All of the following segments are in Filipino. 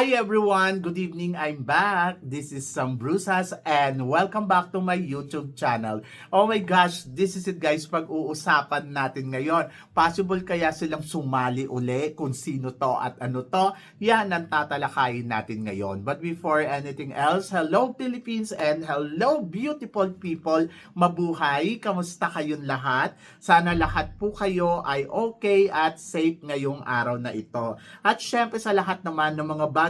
Hi everyone! Good evening, I'm back. This is Sam Brusas and welcome back to my YouTube channel. Oh my gosh, this is it guys, pag-uusapan natin ngayon. Possible kaya silang sumali uli kung sino to at ano to? Yan ang tatalakayin natin ngayon. But before anything else, hello Philippines and hello beautiful people. Mabuhay! Kamusta kayong lahat? Sana lahat po kayo ay okay at safe ngayong araw na ito. At syempre sa lahat naman ng mga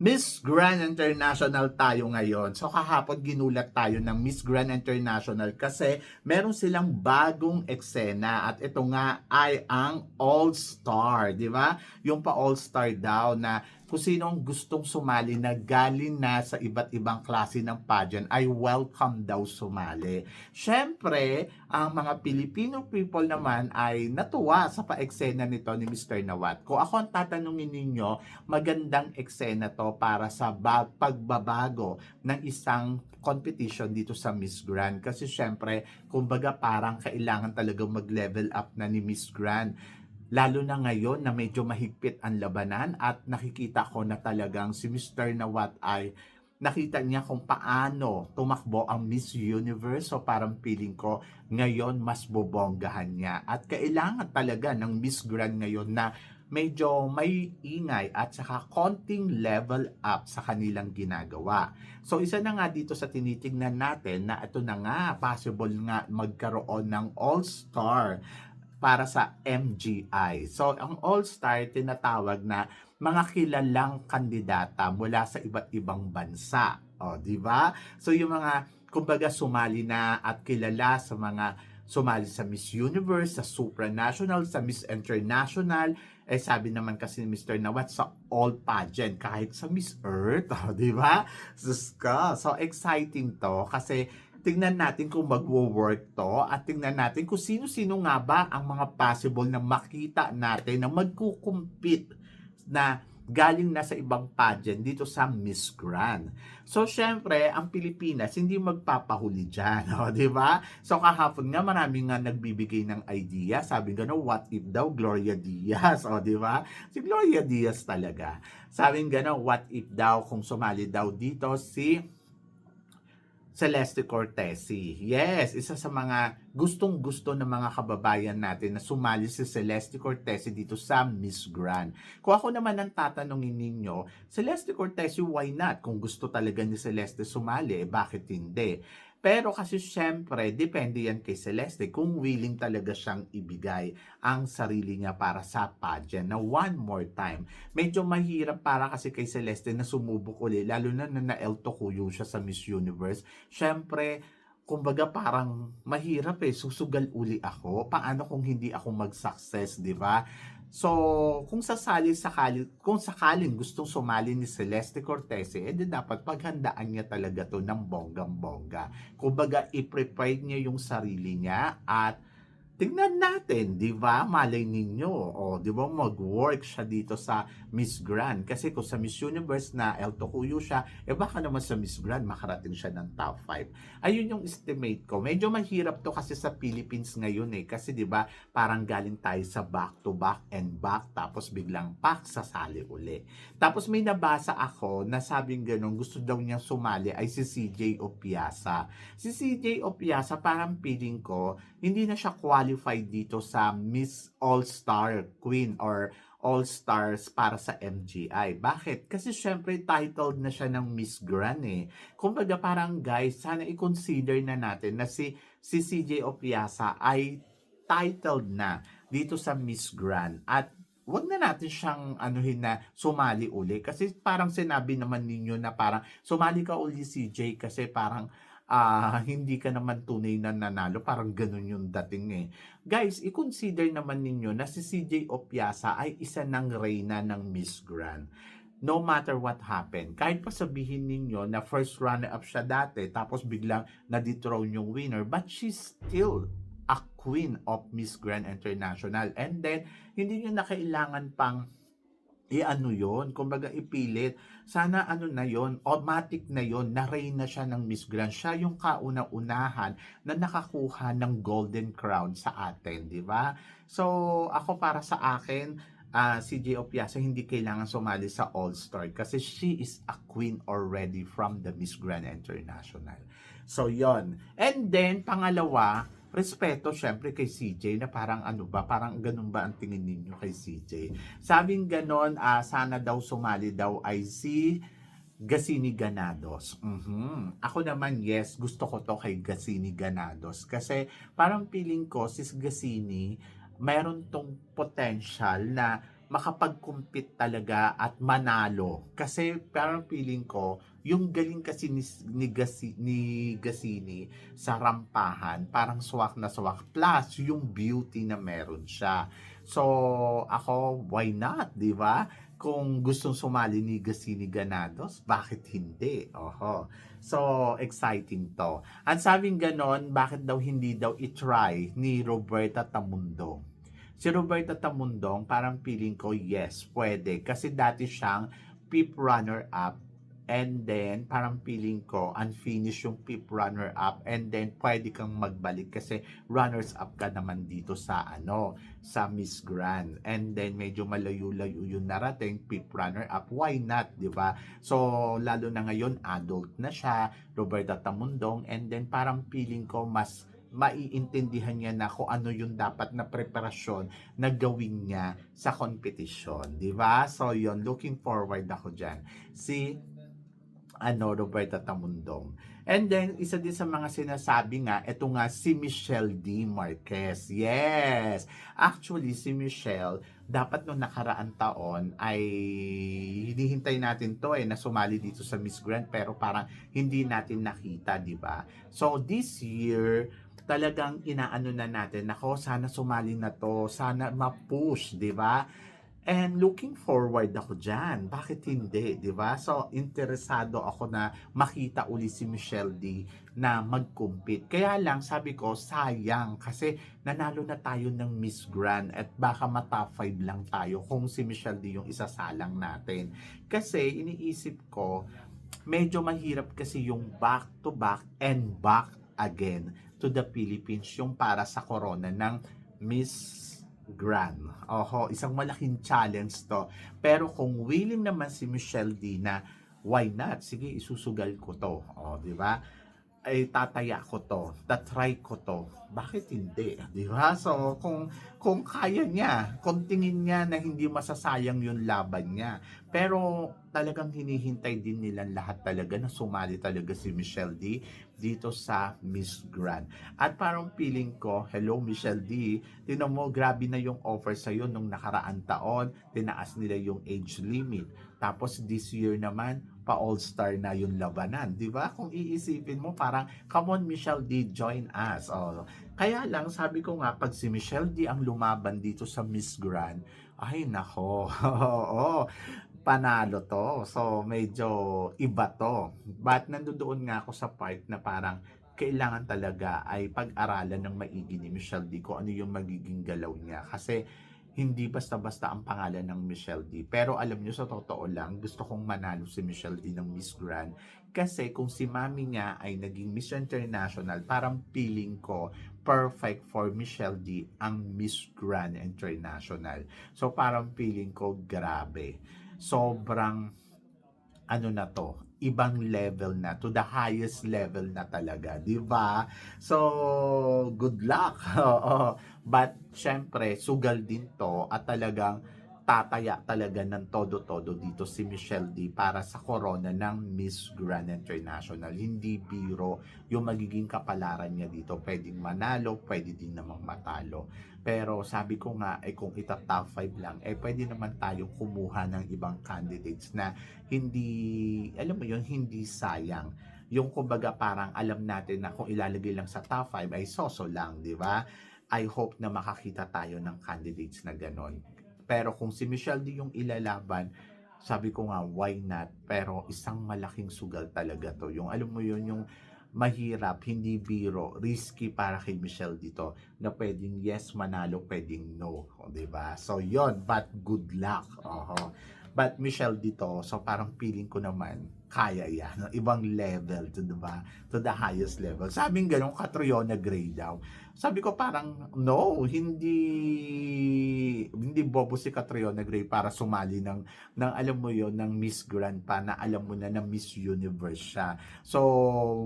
Miss Grand International tayo ngayon. So kahapon ginulat tayo ng Miss Grand International kasi meron silang bagong eksena at ito nga ay ang All-Star, di ba? Yung pa All-Star daw na kung sino gustong sumali na galing na sa iba't ibang klase ng pageant ay welcome daw sumali. Siyempre, ang mga Filipino people naman ay natuwa sa pa-eksena nito ni Mr. Nawat. Kung ako ang tatanungin ninyo, magandang eksena to para sa bag- pagbabago ng isang competition dito sa Miss Grand. Kasi syempre, kumbaga parang kailangan talagang mag-level up na ni Miss Grand. Lalo na ngayon na medyo mahigpit ang labanan at nakikita ko na talagang si Mr. Nawat ay nakita niya kung paano tumakbo ang Miss Universe. So parang feeling ko ngayon mas bobonggahan niya. At kailangan talaga ng Miss Grand ngayon na medyo may ingay at saka konting level up sa kanilang ginagawa. So isa na nga dito sa tinitingnan natin na ito na nga possible nga magkaroon ng all-star para sa MGI. So ang all-star tinatawag na mga kilalang kandidata mula sa iba't ibang bansa. O, di ba? So yung mga kumbaga sumali na at kilala sa mga sumali sa Miss Universe, sa supranational, sa Miss International, eh sabi naman kasi ni Mr. Nawat sa all pageant, kahit sa Miss Earth, oh, di ba? Sus ka. So exciting to kasi tingnan natin kung magwo-work to at tingnan natin kung sino-sino nga ba ang mga possible na makita natin na magkukumpit na galing na sa ibang pageant dito sa Miss Grand. So, syempre, ang Pilipinas, hindi magpapahuli dyan, o, di ba? So, kahapon nga, marami nga nagbibigay ng idea. Sabi nga, no, what if daw Gloria Diaz, o, di ba? Si Gloria Diaz talaga. Sabi nga, no, what if daw kung sumali daw dito si Celeste Cortesi. Yes, isa sa mga gustong-gusto ng mga kababayan natin na sumali si Celeste Cortesi dito sa Miss Grand. Kung ako naman ang tatanungin ninyo, Celeste Cortesi, why not? Kung gusto talaga ni Celeste sumali, eh, bakit hindi? Pero kasi syempre, depende yan kay Celeste kung willing talaga siyang ibigay ang sarili niya para sa pageant na one more time. Medyo mahirap para kasi kay Celeste na sumubok uli, lalo na na na-El siya sa Miss Universe. Syempre, kumbaga parang mahirap eh, susugal uli ako. Paano kung hindi ako mag-success, di ba? So, kung sasali sakali, kung sakaling gustong sumali ni Celeste Cortese, eh di dapat paghandaan niya talaga to ng bonggang-bongga. Kumbaga, i-prepare niya yung sarili niya at tingnan natin, di ba? Malay ninyo, o di ba mag-work siya dito sa Miss Grand. Kasi kung sa Miss Universe na El Tocuyo siya, eh baka naman sa Miss Grand makarating siya ng top 5. Ayun yung estimate ko. Medyo mahirap to kasi sa Philippines ngayon eh. Kasi di ba parang galing tayo sa back to back and back tapos biglang pak sasali uli. Tapos may nabasa ako na sabing ganun, gusto daw niya sumali ay si CJ Opiasa. Si CJ Opiasa parang feeling ko, hindi na siya qualified dito sa Miss All-Star Queen or All-Stars para sa MGI. Bakit? Kasi syempre titled na siya ng Miss Grand eh. Kumbaga parang guys, sana i-consider na natin na si, si CJ Opiasa ay titled na dito sa Miss Grand. At wag na natin siyang anuhin na sumali uli. Kasi parang sinabi naman ninyo na parang sumali ka uli CJ kasi parang ah hindi ka naman tunay na nanalo. Parang ganun yung dating eh. Guys, i-consider naman ninyo na si CJ Opiasa ay isa ng reyna ng Miss Grand. No matter what happened, kahit pa sabihin ninyo na first runner-up siya dati, tapos biglang na-dethrone yung winner, but she's still a queen of Miss Grand International. And then, hindi nyo na kailangan pang i-ano yon kumbaga ipilit. Sana ano na yon automatic na yon na na siya ng Miss Grand. Siya yung kauna-unahan na nakakuha ng Golden Crown sa atin, di ba? So, ako para sa akin, ah, si J. Opiasa hindi kailangan sumali sa All-Star kasi she is a queen already from the Miss Grand International. So, yon And then, pangalawa, respeto syempre kay CJ na parang ano ba, parang ganun ba ang tingin ninyo kay CJ? Sabing ganon, ah, sana daw sumali daw ay si Gasini Ganados. Mhm. Ako naman, yes, gusto ko to kay Gasini Ganados. Kasi parang feeling ko, si Gasini, mayroon tong potential na makapag-compete talaga at manalo. Kasi parang feeling ko, yung galing kasi ni, ni, Gasi, ni Gasini sa rampahan, parang swak na swak. Plus, yung beauty na meron siya. So, ako, why not, di ba? Kung gustong sumali ni Gasini Ganados, bakit hindi? Oho. So, exciting to. Ang sabing ganon, bakit daw hindi daw itry ni Roberta Tamundong? Si Roberta Tamundong, parang feeling ko, yes, pwede. Kasi dati siyang PIP runner-up and then parang feeling ko unfinished yung PIP runner-up and then pwede kang magbalik kasi runners-up ka naman dito sa ano, sa Miss Grand. And then medyo malayo-layo yung narating PIP runner-up. Why not, di ba? So, lalo na ngayon, adult na siya, Roberta Tamundong, and then parang feeling ko mas maiintindihan niya na kung ano yung dapat na preparasyon na gawin niya sa competition, di ba? So, yon looking forward ako dyan. Si ano, Roberta Tamundong. And then, isa din sa mga sinasabi nga, ito nga si Michelle D. Marquez. Yes! Actually, si Michelle, dapat nung nakaraan taon ay hinihintay natin to eh, na sumali dito sa Miss Grand, pero parang hindi natin nakita, di ba? So, this year, talagang inaano na natin, nako, sana sumali na to, sana ma-push, di ba? And looking forward ako dyan. Bakit hindi, di ba? So, interesado ako na makita uli si Michelle D na mag-compete. Kaya lang, sabi ko, sayang kasi nanalo na tayo ng Miss Grand at baka mata 5 lang tayo kung si Michelle D yung isasalang natin. Kasi iniisip ko, medyo mahirap kasi yung back to back and back again to the Philippines yung para sa corona ng Miss Grand. Oho, isang malaking challenge to. Pero kung willing naman si Michelle D na why not? Sige, isusugal ko to. O, di ba? Ay tataya ko to, tatry ko to. Bakit hindi? Di ba? So, kung kung kaya niya, kung tingin niya na hindi masasayang yung laban niya. Pero talagang hinihintay din nila lahat talaga na sumali talaga si Michelle D dito sa Miss Grand. At parang feeling ko, hello Michelle D, tinan mo, grabe na yung offer sa'yo nung nakaraan taon, tinaas nila yung age limit. Tapos this year naman, pa all-star na yung labanan. Di ba? Kung iisipin mo, parang, come on Michelle D, join us. Oh, kaya lang, sabi ko nga, pag si Michelle D ang lumaban dito sa Miss Grand, ay nako, oo, panalo to. So, medyo iba to. But nandoon nga ako sa part na parang kailangan talaga ay pag-aralan ng maigi ni Michelle D kung ano yung magiging galaw niya. Kasi hindi basta-basta ang pangalan ng Michelle D. Pero alam nyo, sa totoo lang, gusto kong manalo si Michelle D ng Miss Grand. Kasi kung si mami niya ay naging Miss International, parang feeling ko perfect for Michelle D ang Miss Grand International. So parang feeling ko grabe. Sobrang ano na to, ibang level na to the highest level na talaga, 'di ba? So good luck. Oo. But syempre, sugal din to at talagang tataya talaga ng todo-todo dito si Michelle D para sa corona ng Miss Grand International. Hindi biro yung magiging kapalaran niya dito. Pwedeng manalo, pwede din namang matalo. Pero sabi ko nga, eh kung ita top 5 lang, eh pwede naman tayong kumuha ng ibang candidates na hindi, alam mo yun, hindi sayang. Yung kumbaga parang alam natin na kung ilalagay lang sa top 5 ay soso lang, di ba? I hope na makakita tayo ng candidates na ganon. Pero kung si Michelle D yung ilalaban, sabi ko nga, why not? Pero isang malaking sugal talaga to. Yung alam mo yun, yung mahirap, hindi biro, risky para kay Michelle dito na pwedeng yes manalo, pwedeng no, o, 'di ba? So 'yon, but good luck. Oho. But Michelle dito, so parang feeling ko naman kaya yan. Ibang level to, 'di ba? To the highest level. Sabing ganun, Catriona Gray daw. Sabi ko parang no, hindi hindi bobo si Catriona Gray para sumali ng ng alam mo yon ng Miss Grand pa na alam mo na na Miss Universe siya. So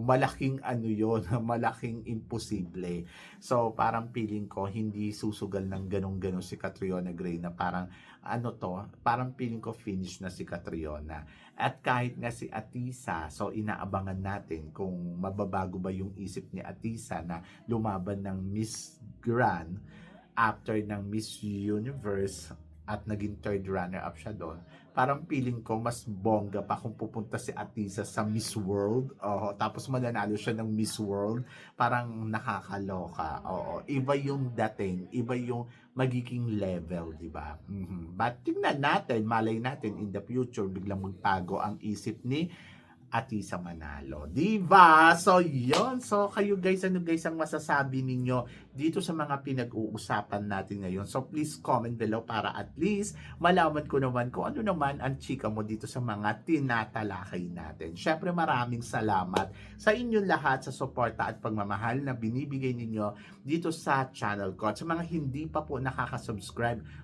malaking ano yon, malaking imposible. So parang feeling ko hindi susugal ng ganong-ganon si Catriona Gray na parang ano to, parang feeling ko finish na si Catriona. At kahit nga si Atisa, so inaabangan natin kung mababago ba yung isip ni Atisa na lumaban ng Miss Grand after ng Miss Universe at naging third runner-up siya doon. Parang feeling ko mas bongga pa kung pupunta si Atisa sa Miss World. Oo, tapos mananalo siya ng Miss World. Parang nakakaloka. Oo, iba yung dating, iba yung magiging level, di ba? Mhm. But tingnan natin, malay natin in the future, biglang magtago ang isip ni Atisa Manalo. Di ba? So, yon So, kayo guys, ano guys ang masasabi ninyo dito sa mga pinag-uusapan natin ngayon? So, please comment below para at least malaman ko naman kung ano naman ang chika mo dito sa mga tinatalakay natin. Syempre, maraming salamat sa inyong lahat sa suporta at pagmamahal na binibigay ninyo dito sa channel ko. At sa mga hindi pa po nakaka-subscribe,